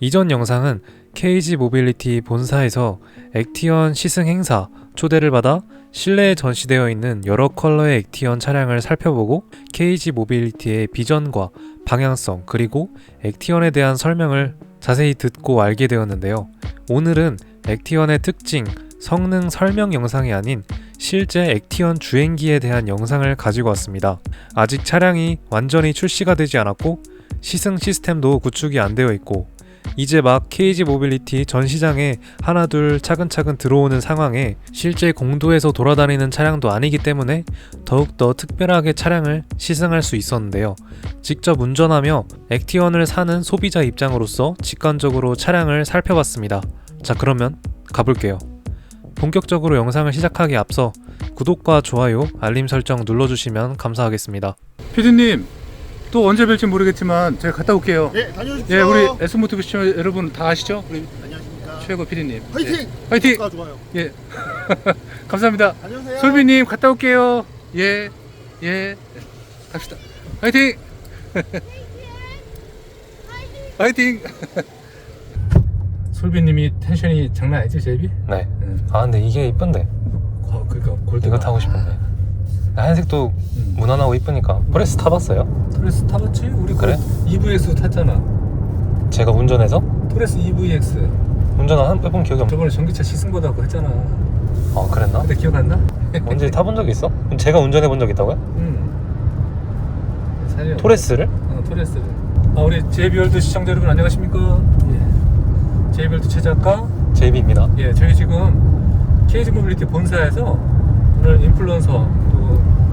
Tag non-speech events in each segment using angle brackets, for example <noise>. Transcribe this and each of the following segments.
이전 영상은 KG 모빌리티 본사에서 액티언 시승 행사 초대를 받아 실내에 전시되어 있는 여러 컬러의 액티언 차량을 살펴보고 KG 모빌리티의 비전과 방향성 그리고 액티언에 대한 설명을 자세히 듣고 알게 되었는데요. 오늘은 액티언의 특징, 성능 설명 영상이 아닌 실제 액티언 주행기에 대한 영상을 가지고 왔습니다. 아직 차량이 완전히 출시가 되지 않았고 시승 시스템도 구축이 안 되어 있고 이제 막 KG 모빌리티 전 시장에 하나둘 차근차근 들어오는 상황에 실제 공도에서 돌아다니는 차량도 아니기 때문에 더욱더 특별하게 차량을 시승할 수 있었는데요. 직접 운전하며 액티언을 사는 소비자 입장으로서 직관적으로 차량을 살펴봤습니다. 자, 그러면 가볼게요. 본격적으로 영상을 시작하기 앞서 구독과 좋아요, 알림 설정 눌러주시면 감사하겠습니다. 피디님 또 언제 뵐지 모르겠지만 제가 갔다 올게요. 예, 다녀오십시오. 예, 우리 S모티브 시청 여러분 다 아시죠? 우리 안녕하십니까. 최고 피디님. 화이팅! 예. 화이팅! 가 좋아요. 예. <laughs> 감사합니다. 안녕하세요. 솔비님 갔다 올게요. 예, 예. 갑시다. 화이팅! 화이팅! <laughs> 솔비님이 텐션이 장난 아니지 제비? 네. 응. 아 근데 이게 이쁜데 어, 그러니까 골드 이거 타고 싶은데 하얀색도 음. 무난하고 이쁘니까 프레스 타봤어요? 토레스 타봤지? 우리 그래? 그 EVX 탔잖아. 제가 운전해서 토레스 EVX. 운전 한 해본 기억이 없. 저번에 전기차 시승 보다고 했잖아. 아 그랬나? 근데 기억 안 나? 언제 타본 적 있어? 그럼 제가 운전해 본 적 있다고요? <laughs> 응. 사실 토레스를? 어, 토레스를. 아, 우리 제이비월드 시청자 여러분 안녕하십니까? 예. 제이비월드 최작가. JB입니다. 예, 저희 지금 KG 모빌리티 본사에서 오늘 인플루언서 또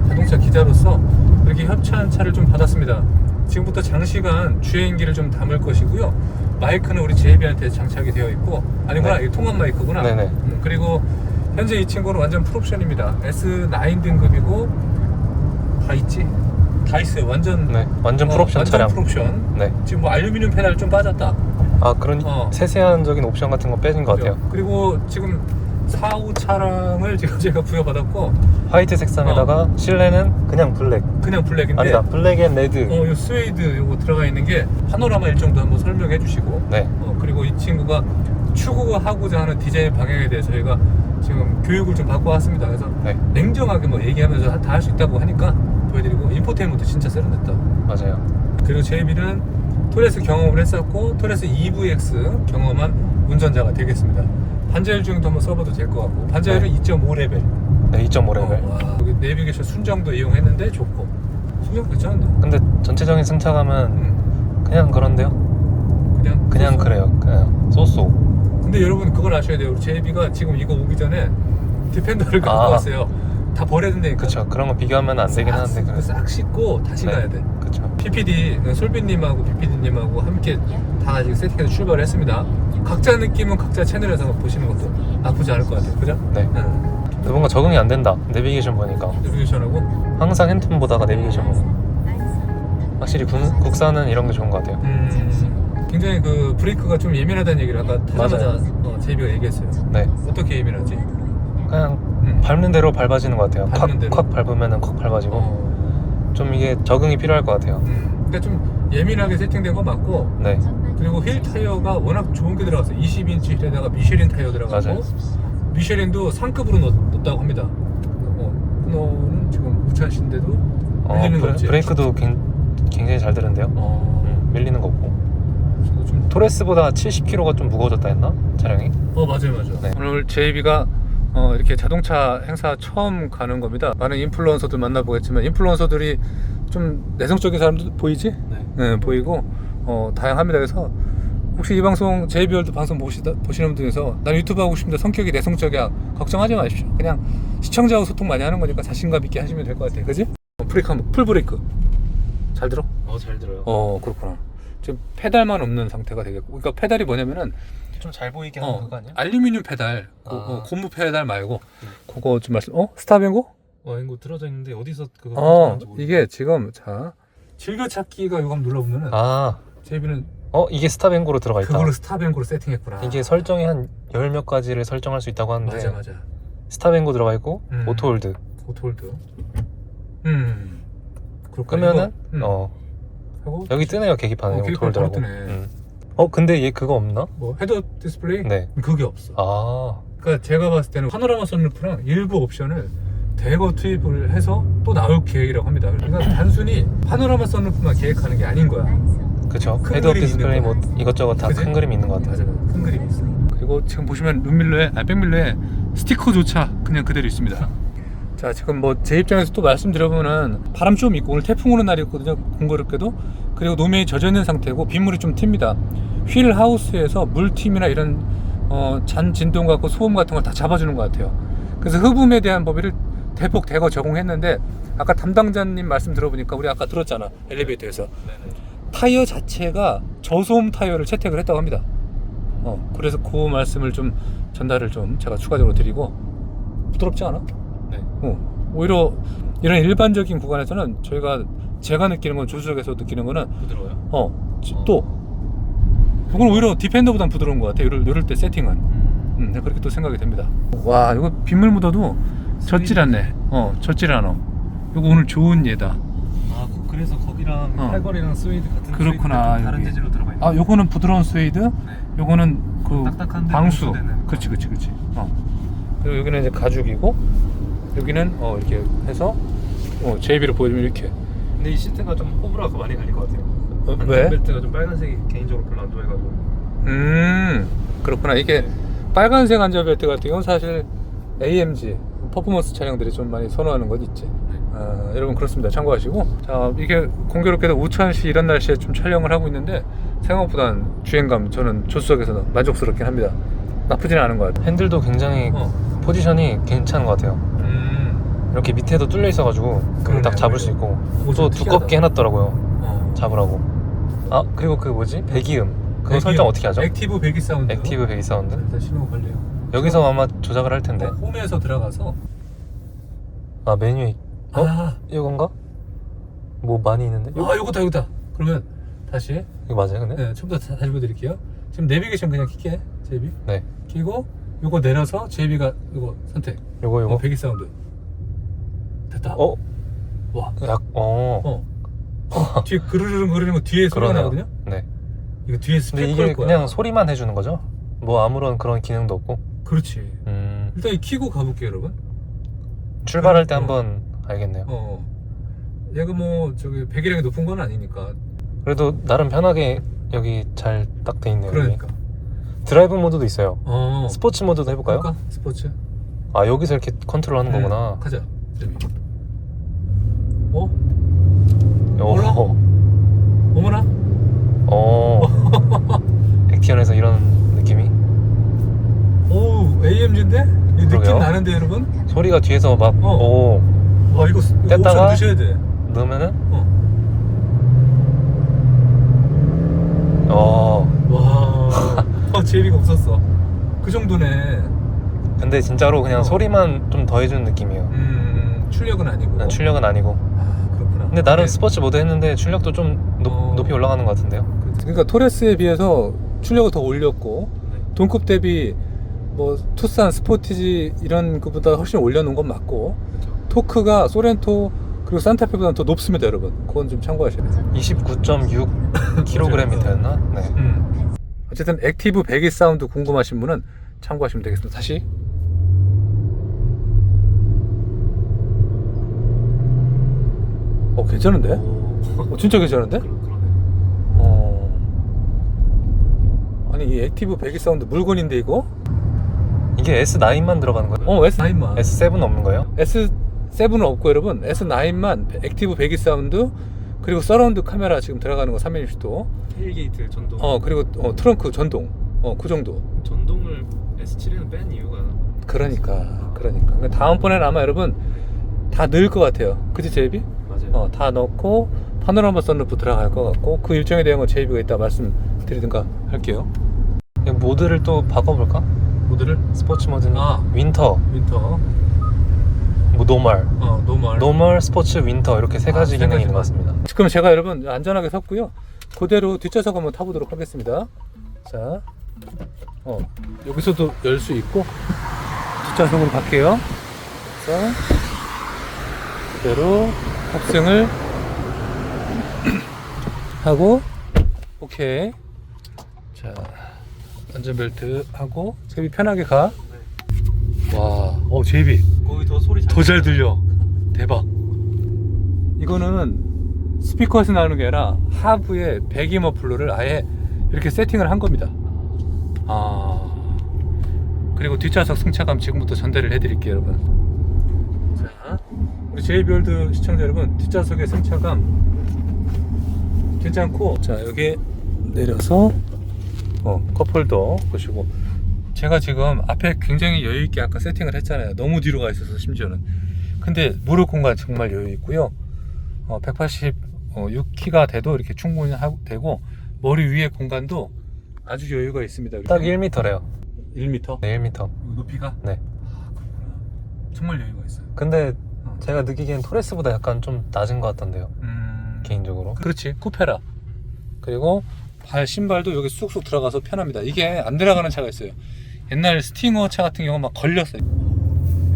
자동차 기자로서 이렇게 협찬 차를 좀 받았습니다. 지금부터 장시간 주행기를 좀 담을 것이고요. 마이크는 우리 제이비한테 장착이 되어 있고 아니구나 네. 통합 마이크구나. 네네. 음, 그리고 현재 이 친구는 완전 풀옵션입니다. S9 등급이고 다 있지? 다 있어요. 완전 네, 완전 어, 풀옵션 완전 차량. 풀옵션. 네. 지금 뭐 알루미늄 페달 좀 빠졌다. 아 그런 어. 세세한적인 옵션 같은 거 빼진 것 같아요. 그리고 지금 4, 5 차량을 지금 제가 부여받았고 화이트 색상에다가 실내는 그냥 블랙. 그냥 블랙인데 아니다, 블랙 앤 레드. 어, 요 스웨이드 요거 들어가 있는 게 파노라마 일정도 한번 설명해 주시고 네. 어, 그리고 이 친구가 추구하고자 하는 디자인 방향에 대해서 저희가 지금 교육을 좀 받고 왔습니다. 그래서 네, 냉정하게 뭐 얘기하면서 다 할 수 있다고 하니까 보여드리고 인포테인먼트 진짜 세련됐다. 맞아요. 그리고 제이비는 토레스 경험을 했었고 토레스 EVX 경험한 운전자가 되겠습니다. 반자율 주행도 한번 써봐도 될 것 같고 반자율은 네. 2.5레벨. 네, 2.5레벨. 어, 와, 여기 내비게이션 순정도 이용했는데 좋고 순정 괜찮은데? 근데 전체적인 승차감은 응. 그냥 그런데요. 그냥 그냥. 그래요. 그냥 쏘쏘. 근데 여러분 그걸 아셔야 돼요. 우리 제이비가 지금 이거 오기 전에 디펜더를 갖고 아. 왔어요. 다 버려야 된다니까. 그쵸. 그런 거 비교하면 안 되긴 하는데. 싹, 그래. 싹 씻고 다시 네. 가야 돼. 그쵸. PPD 솔빈님하고 PPD님하고 함께 다 지금 세팅해서 출발을 했습니다. 각자 느낌은 각자 채널에서 보시는 것도 나쁘지 않을 것 같아요. 그죠? 네. 응. 근데 뭔가 적응이 안 된다. 내비게이션 보니까. 내비게이션하고 항상 핸드폰 보다가 내비게이션 보고. 확실히 군, 국산은 이런 게 좋은 것 같아요. 음, 굉장히 그 브레이크가 좀 예민하다는 얘기를 아까 타자마자. 어, 제이비가 얘기했어요. 네. 어떻게 예민하지? 그냥 음. 밟는 대로 밟아지는 것 같아요. 밟는 대로? 콱콱 밟으면은 콱 밟아지고. 어, 좀 이게 적응이 필요할 것 같아요. 음, 그러니까 좀 예민하게 세팅된 건 맞고 네. 그리고 휠 타이어가 워낙 좋은 게 들어갔어요. 20인치 휠에다가 미쉐린 타이어 들어가고 맞아요. 미쉐린도 상급으로 넣, 넣었다고 합니다. 어, 코너는 지금 우차신데도 어, 밀리는 거 브레, 없지? 브레이크도 굉, 굉장히 잘 되는데요. 어, 음, 밀리는 거 없고. 저도 좀 토레스보다 70kg가 좀 무거워졌다 했나? 차량이? 어 맞아요 맞아요 네. 오늘 제이비가 어, 이렇게 자동차 행사 처음 가는 겁니다 많은 인플루언서들 만나보겠지만 인플루언서들이 좀 내성적인 사람도 보이지? 네. 보이고 어, 다양합니다 그래서 혹시 이 방송 제이비월드 방송 보시다, 보시는 분 중에서 난 유튜브 하고 싶은데 성격이 내성적이야 걱정하지 마십시오 그냥 시청자하고 소통 많이 하는 거니까 자신감 있게 하시면 될 것 같아요 그지? 어, 브레이크 한번 풀 브레이크 잘 들어? 어, 잘 들어요. 어 그렇구나 지금 페달만 없는 상태가 되겠고 그러니까 페달이 뭐냐면은 좀 잘 보이게 어, 알루미늄 페달, 고, 아. 어, 고무 페달 말고 그거 좀 말씀. 어? 스타뱅고? 어, 이거 들어져 있는데 어디서 그거 어, 이게 지금 자 즐겨찾기가 이거 한번 눌러보면은 아, 제이비는 어, 이게 스탑앵고로 들어가 있다. 그걸로 스타뱅고로 세팅했구나. 이게 설정이 한 열 몇 가지를 설정할 수 있다고 하는데 맞아 맞아. 스탑앵고 들어가 있고 음. 오토홀드. 오토홀드. 음. 끄면은 이거, 음. 어, 하고 여기 뜨네요, 계기판에 어, 계기판 바로 오토홀드라고. 뜨네. 음. 어 근데 얘 그거 없나? 뭐 헤드업 디스플레이 네. 그게 없어. 아 그러니까 제가 봤을 때는 파노라마 선루프랑 일부 옵션을 대거 투입을 해서 또 나올 계획이라고 합니다. 그러니까 단순히 파노라마 선루프만 계획하는 게 아닌 거야. 큰 헤드업 디스플레이 뭐. 이것저것 다? 큰 그림이 있는 것 같아요. 맞아요. 큰 그림이 있어. 그리고 지금 보시면 룸밀러에 아 백밀러에 스티커조차 그냥 그대로 있습니다. <laughs> 자 지금 뭐 제 입장에서 또 말씀드려보면은 바람 좀 있고 오늘 태풍 오는 날이었거든요 공교롭게도 그리고 노면이 젖어 있는 상태고 빗물이 좀 튑니다 휠 하우스에서 물팀이나 이런 어, 잔 진동 같고 소음 같은 걸 다 잡아주는 것 같아요 그래서 흡음에 대한 법의를 대폭 대거 적용했는데 아까 담당자님 말씀 들어보니까 우리 아까 들었잖아 엘리베이터에서 타이어 자체가 저소음 타이어를 채택을 했다고 합니다 어 그래서 그 말씀을 좀 전달을 좀 제가 추가적으로 드리고 부드럽지 않아? 네. 어, 오히려 이런 일반적인 구간에서는 저희가 제가 느끼는 건 조수석에서 느끼는 거는 부드러워요. 어, 지- 또 이건 오히려 디펜더보단 부드러운 것 같아. 이럴, 이럴 때 세팅은. 음, 네, 그렇게 또 생각이 됩니다. 와, 이거 빗물 묻어도 젖질 않네. 어, 젖질 않아. 이거 오늘 좋은 예다. 아 그래서 거 기랑 어. 팔걸이랑 스웨이드 같은 그렇구나, 좀 다른 여기. 재질로 들어가 있는. 아, 요거는 부드러운 스웨이드, 네. 요거는 그 딱딱한데 방수. 그렇지, 그렇지, 그렇지. 어. 그리고 여기는 이제 가죽이고, 여기는 어 이렇게 해서 어, JB를 보여주면 이렇게. 근데 이 시트가 좀 호불호가 많이 갈릴 것 같아요. 어, 왜? 안전벨트가 좀 빨간색이 개인적으로 별로 안 좋아해가지고. 음 그렇구나 이게 네. 빨간색 안전벨트 같은 경우는 사실 AMG 퍼포먼스 차량들이 좀 많이 선호하는 건 있지 네. 아, 여러분 그렇습니다 참고하시고 자 이게 공교롭게도 우천시 이런 날씨에 좀 촬영을 하고 있는데 생각보다는 주행감 저는 조수석에서 만족스럽긴 합니다 나쁘진 않은 것 같아요 핸들도 굉장히 어. 포지션이 괜찮은 것 같아요. 음, 이렇게 밑에도 뚫려 있어가지고 그러네, 딱 잡을. 수 있고 또좀 두껍게. 해놨더라고요. 어. 잡으라고. 아 그리고 그 뭐지 배기음 그거 배기- 설정 어떻게 하죠? 액티브 배기 사운드 액티브 배기 사운드. 일단 신호 걸려요 여기서 아마 조작을 할 텐데. 홈에서 들어가서 아 메뉴에 어? 아, 이건가? 뭐 많이 있는데? 아 요거다 요거다 그러면 다시 이거 맞아요 근데? 네, 처음부터 다- 다시 보여드릴게요. 지금 내비게이션 그냥 킬게, 제비. 네. 키고 요거 내려서 제비가 이거 선택. 요거 요거. 어, 배기 사운드. 됐다. 어? 와. 약 어. 어. 뒤에 그르르릉 거리는 거 뒤에 소리가 그러네요. 나거든요. 네. 이거 뒤에 근데 스피커일 이게 거야. 그냥 소리만 해주는 거죠? 뭐 아무런 그런 기능도 없고. 그렇지. 음. 일단 이 키고 가볼게요, 여러분. 출발할 때 어. 한번 알겠네요. 어. 얘가 뭐 저기 배기량이 높은 건 아니니까. 그래도 나름 편하게 여기 잘 딱 돼 있네요. 그러니까. 드라이브 모드도 있어요. 어. 스포츠 모드도 해볼까요? 해볼까? 스포츠. 아 여기서 이렇게 컨트롤하는 네, 거구나. 가자. 제비. 어? 오. 어머나? 어. <laughs> 액티언에서 이런 느낌이 오, AMG인데? 이 느낌 그러게요. 나는데, 여러분? 소리가 뒤에서 막 어. 오. 와 이거, 이거 뗐다가? 옵션 넣으셔야 돼. 넣으면은 어. 어. 와. 어, 제비가 없었어. 그 정도네. 근데 진짜로 그냥 어. 소리만 좀 더해주는 느낌이에요. 음, 출력은 아니고. 그냥 출력은 아니고. 아, 그렇구나. 근데 나름 네. 스포츠 모드 했는데 출력도 좀 높, 어. 높이 올라가는 것 같은데요. 그러니까 토레스에 비해서 출력을 더 올렸고 동급 대비 뭐 투싼 스포티지 이런 것보다 훨씬 올려놓은 건 맞고 토크가 소렌토 그리고 산타페보다는 더 높습니다, 여러분. 그건 좀 참고하셔야 돼요. 29.6kg이었나? <laughs> 네. 음. 어쨌든 액티브 배기 사운드 궁금하신 분은 참고하시면 되겠습니다. 다시. 어 괜찮은데? 어, 진짜 괜찮은데? <laughs> 어. 아니 이 액티브 배기 사운드 물건인데 이거? 이게 S9만 들어가는 거예요? 어 S9만. S7 없는 거예요? S7은 없고 여러분 S9만 액티브 배기 사운드 그리고 서라운드 카메라 지금 들어가는 거 360도. 테일게이트 전동 어 그리고 어, 트렁크 전동. 어그 정도. 전동을 S7에는 뺀 이유가 그러니까 그러니까 그러니까 다음번에는 아마 여러분 다 넣을 것 같아요 그치 제이비? 맞아요 어, 다 넣고 파노라마 선루프 들어갈 것 같고 그 일정에 대한 건 제이비가 이따 말씀드리든가 할게요 이 모드를 또 바꿔볼까? 모드를 스포츠 모드는 아. 윈터, 윈터 뭐 노멀, 어 노멀 노멀, 스포츠, 윈터 이렇게 세 아, 가지 세 기능이. 있는 것 같습니다. 그럼 제가 여러분 안전하게 섰고요 그대로 뒷좌석 한번 타보도록 하겠습니다 자 어, 여기서도 열 수 있고 뒷좌석으로 갈게요 자 그대로 탑승을 <clears throat> 하고 오케이 자 안전벨트 하고 제비 편하게 가. 와, 어 제비 거기 더 소리 더 잘 들려. 대박. 이거는 스피커에서 나오는 게 아니라 하부에 배기 머플러를 아예 이렇게 세팅을 한 겁니다. 아 그리고 뒷좌석 승차감 지금부터 전달을 해드릴게요, 여러분. 자, 우리 제이비월드 시청자 여러분, 뒷좌석의 승차감 괜찮고, 자 여기 내려서 어, 컵홀더 보시고 제가 지금 앞에 굉장히 여유 있게 아까 세팅을 했잖아요. 너무 뒤로 가 있어서 심지어는. 근데 무릎 공간 정말 여유 있고요. 어, 186키가 돼도 이렇게 충분히 하고 되고 머리 위에 공간도 아주 여유가 있습니다. 딱 1m래요 1m 네 1m 높이가 네. 정말 여유가 있어요. 근데 어. 제가 느끼기엔 토레스보다 약간 좀 낮은 것 같던데요 음, 개인적으로 그렇지 쿠페라. 그리고 발 신발도 여기 쑥쑥 들어가서 편합니다. 이게 안 들어가는 차가 있어요. 옛날 스팅어 차 같은 경우 막 걸렸어요.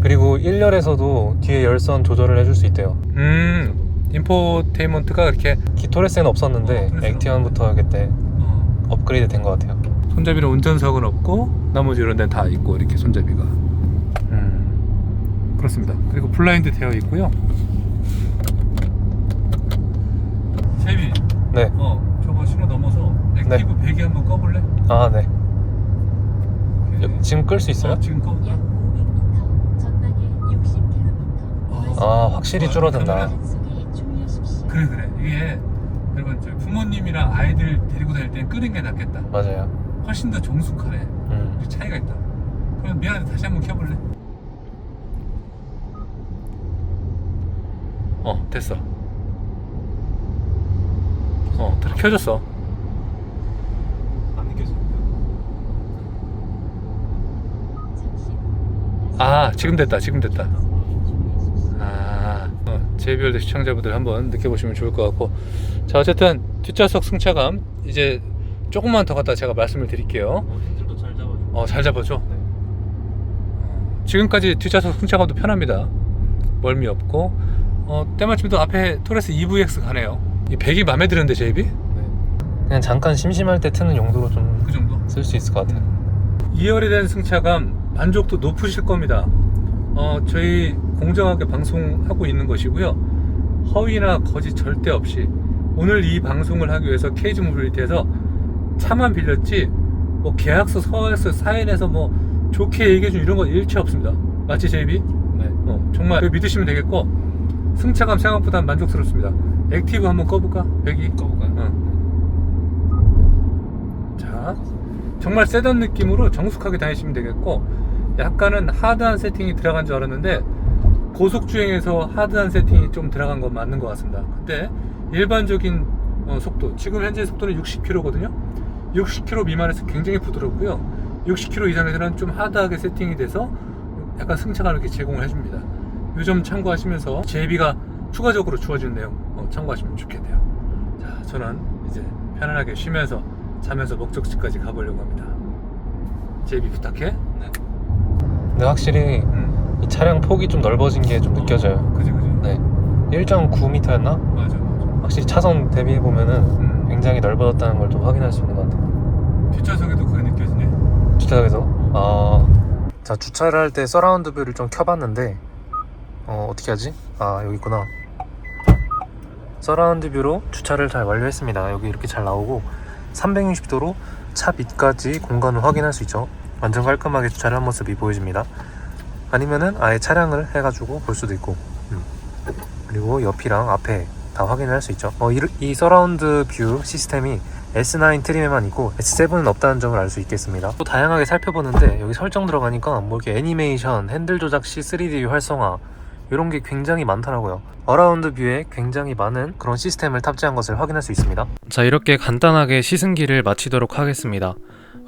그리고 1열에서도 뒤에 열선 조절을 해줄 수 있대요. 음, 인포테인먼트가 이렇게 기토레스는 없었는데 어, 액티언부터 그때 어, 업그레이드 된 것 같아요. 손잡이는 운전석은 없고 나머지 이런 데는 다 있고 이렇게 손잡이가. 음, 그렇습니다. 그리고 블라인드 되어 있고요. 제비 네. 어 저거 신호 넘어서 액티브 배기 한번 꺼볼래? 아, 네. 여- 지금 끌 수 있어요? 어, 지금 꺼볼까? 약 500m 전방에 60km 아, 확실히 어, 줄어든다. 단속에 주의하십시오. 그래 그래 이게 여러분 저 부모님이랑 아이들 데리고 다닐 땐 끄는 게 낫겠다 맞아요. 훨씬 더 정숙하네 음. 이 차이가 있다 그럼 미안해 다시 한번 켜볼래? 어 됐어 어 다 켜졌어 안 느껴지는데요? 잠시 후 아 지금 됐다 지금 됐다. 아 어, 제이비월드 시청자분들 한번 느껴보시면 좋을 것 같고 자 어쨌든 뒷좌석 승차감 이제 조금만 더 갖다 제가 말씀을 드릴게요 어, 핸들도 잘 잡아줘. 어잘 잡아줘 네. 지금까지 뒷좌석 승차감도 편합니다. 멀미 없고 어, 때마침 또 앞에 토레스 EVX 가네요. 이 배기 마음에 드는데 제이비? 네. 그냥 잠깐 심심할 때 트는 용도로 좀 그 정도? 쓸 수 있을 것 같아요. 2열에 대한 승차감 만족도 높으실 겁니다. 어, 저희 공정하게 방송하고 있는 것이고요. 허위나 거짓 절대 없이 오늘 이 방송을 하기 위해서 케이지 모빌리티에서 차만 빌렸지 뭐 계약서, 서약서, 사인해서 뭐 좋게 얘기해준 이런 거 일체 없습니다. 맞지 제이비? 네. 어, 정말 믿으시면 되겠고 승차감 생각보다 만족스럽습니다. 액티브 한번 꺼볼까? 배기 꺼볼까요? 응. 자, 정말 세단 느낌으로 정숙하게 다니시면 되겠고 약간은 하드한 세팅이 들어간 줄 알았는데 고속 주행에서 하드한 세팅이 좀 들어간 건 맞는 것 같습니다. 근데 일반적인 어, 속도 지금 현재 속도는 60km거든요. 60km 미만에서 굉장히 부드럽고요. 60km 이상에서는 좀 하드하게 세팅이 돼서 약간 승차감을 이렇게 제공을 해줍니다. 이 점 참고하시면서 제비가 추가적으로 주어진 내용 어, 참고하시면 좋겠네요. 자, 저는 이제 편안하게 쉬면서 자면서 목적지까지 가보려고 합니다. 제비 부탁해. 근데 확실히 응. 이 차량 폭이 좀 넓어진 게 좀 느껴져요. 어, 그지 그지. 네. 1.9m였나? 맞아 맞아. 확실히 차선 대비해 보면은 음. 굉장히 넓어졌다는 걸 좀 확인할 수 있는 것 같아요. 뒷좌석에도 그게 느껴지네. 주차장에서 아, 자 주차를 할 때 서라운드 뷰를 좀 켜봤는데 어 어떻게 하지? 아 여기 있구나. 서라운드 뷰로 주차를 잘 완료했습니다. 여기 이렇게 잘 나오고 360도로 차 밑까지 공간을 확인할 수 있죠. 완전 깔끔하게 주차를 한 모습이 보여집니다. 아니면은 아예 차량을 해가지고 볼 수도 있고 음. 그리고 옆이랑 앞에 다 확인을 할 수 있죠. 어, 이, 이 서라운드 뷰 시스템이 S9 트림에만 있고 S7은 없다는 점을 알 수 있겠습니다. 또 다양하게 살펴보는데 여기 설정 들어가니까 뭐 이렇게 애니메이션, 핸들 조작 시 3D 활성화 이런 게 굉장히 많더라고요. 어라운드 뷰에 굉장히 많은 그런 시스템을 탑재한 것을 확인할 수 있습니다. 자 이렇게 간단하게 시승기를 마치도록 하겠습니다.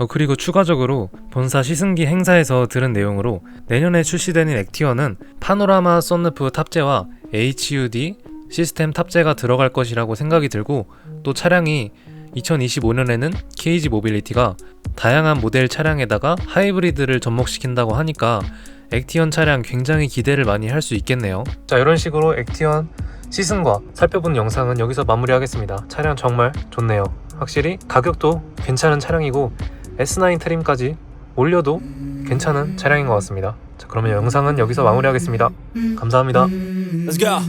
어, 그리고 추가적으로 본사 시승기 행사에서 들은 내용으로 내년에 출시되는 액티어는 파노라마 썬루프 탑재와 HUD 시스템 탑재가 들어갈 것이라고 생각이 들고 또 차량이 2025년에는 KG 모빌리티가 다양한 모델 차량에다가 하이브리드를 접목시킨다고 하니까 액티언 차량 굉장히 기대를 많이 할 수 있겠네요. 자 이런 식으로 액티언 시승과 살펴본 영상은 여기서 마무리하겠습니다. 차량 정말 좋네요. 확실히 가격도 괜찮은 차량이고 S9 트림까지 올려도 괜찮은 차량인 것 같습니다. 자, 그러면 영상은 여기서 마무리하겠습니다. 감사합니다. Let's go.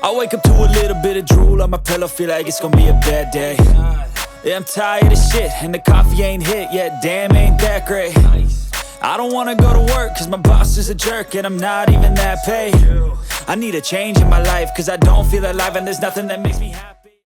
I wake up to a little bit of drool on my pillow, feel like it's gonna be a bad day. Yeah, I'm tired of shit, and the coffee ain't hit yet. Damn, ain't that great. I don't wanna go to work, cause my boss is a jerk, and I'm not even that paid. I need a change in my life, cause I don't feel alive, and there's nothing that makes me happy.